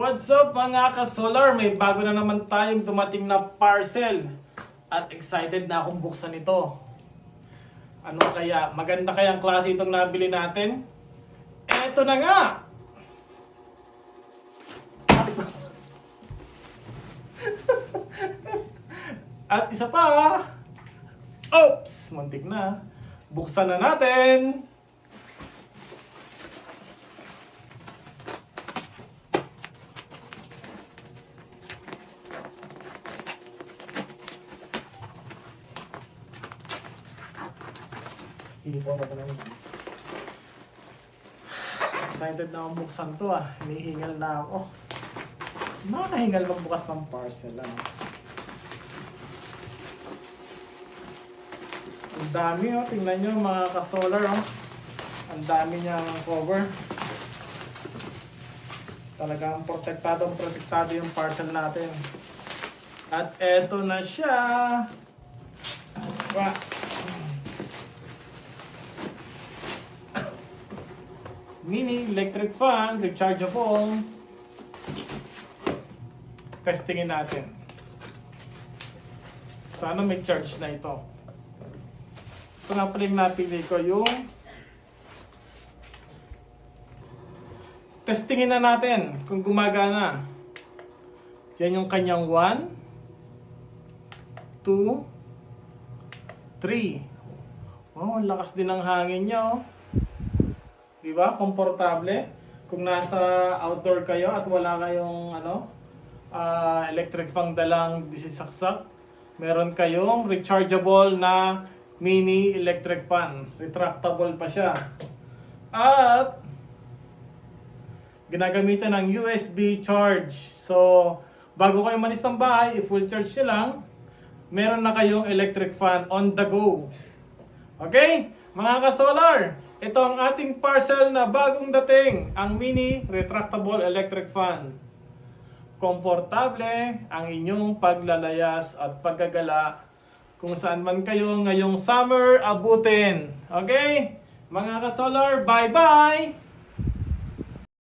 What's up mga ka-solar? May bago na naman tayong dumating na parcel. At excited na akong buksan ito. Ano kaya? Maganda kaya ang klase itong nabili natin? Eto na nga! At isa pa! Oops! Muntik na. Buksan na natin! Hindi po ako talaga. Excited na akong buksan to ah. Hinihingal na ako. Nakakahingal magbukas ng parcel ah. Ang dami oh. Tingnan nyo mga ka-solar oh. Ang dami niyang cover. Talagang protektadong protektado yung parcel natin. At eto na siya. Wow. Mini electric fan, rechargeable. Testingin natin. Sana may charge na ito. Ito nga pala yung napili ko yung testingin na natin kung gumagana. Yan yung kanyang 1 2 3 Oh, ang lakas din ng hangin niya oh. Di ba? Komportable. Kung nasa outdoor kayo at wala kayong ano, ah, electric pang dalang disisaksak, meron kayong rechargeable na mini electric fan. Retractable pa siya. At ginagamitan ng USB charge. So, bago kayo malis ng bahay, i-full charge nyo lang, meron na kayong electric fan on the go. Okay? Mga ka-solar, ito ang ating parcel na bagong dating, ang mini retractable electric fan. Komportable ang inyong paglalayas at paggagala kung saan man kayo ngayong summer abutin. Okay? Mga ka-solar, bye-bye!